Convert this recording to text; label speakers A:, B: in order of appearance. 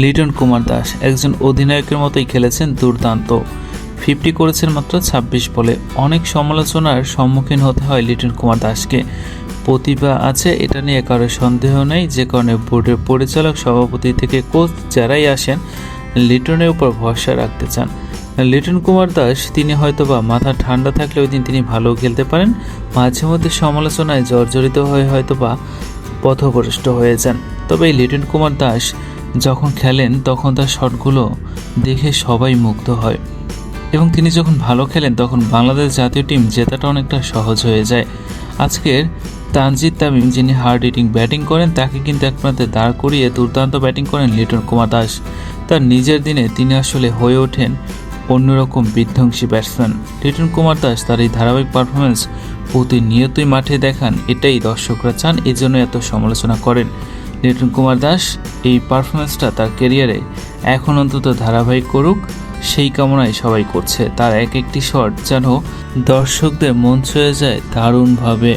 A: লিটন কুমার দাস, একজন অধিনায়কের মতোই খেলেছেন দুর্দান্ত। ফিফটি করেছেন মাত্র ছাব্বিশ বলে। অনেক সমালোচনার সম্মুখীন হতে হয় লিটন কুমার দাসকে। প্রতিভা আছে, এটা নিয়ে কারও সন্দেহ নেই, যে কারণে বোর্ডের পরিচালক, সভাপতি থেকে কোচ যারাই আসেন, লিটনের উপর ভরসা রাখতে চান। লিটন কুমার দাস, তিনি হয়তোবা মাথা ঠান্ডা থাকলে ওই দিন তিনি ভালো খেলতে পারেন, মাঝে মধ্যে সমালোচনায় জর্জরিত হয়ে হয়তোবা পথভ্রষ্ট হয়ে যান। তবে লিটন কুমার দাস যখন খেলেন, তখন তার শটগুলো দেখে সবাই মুগ্ধ হয়। এবং তিনি যখন ভালো খেলেন, তখন বাংলাদেশ জাতীয় টিম জেতাটা অনেকটা সহজ হয়ে যায়। আজকের তানজিদ তামিম, যিনি হার্ড হিটিং ব্যাটিং করেন, তাকে কিন্তু একমাত্র দাঁড় করিয়ে দুর্দান্ত ব্যাটিং করেন লিটন কুমার দাস। তার নিজের দিনে তিনি আসলে হয়ে ওঠেন অন্যরকম বিধ্বংসী ব্যাটসম্যান। লিটন কুমার দাস তার এই ধারাবাহিক পারফরমেন্স প্রতিনিয়তই মাঠে দেখান, এটাই দর্শকরা চান এই জন্য এত সমালোচনা করেন। লিটন কুমার দাস, এই পারফরমেন্সটা তার কেরিয়ারে এখন অন্তত ধারাবাহিক করুক, সেই কামনায় সবাই করছে। তার এক একটি শট যেন দর্শকদের মন ছুঁয়ে যায় দারুণভাবে।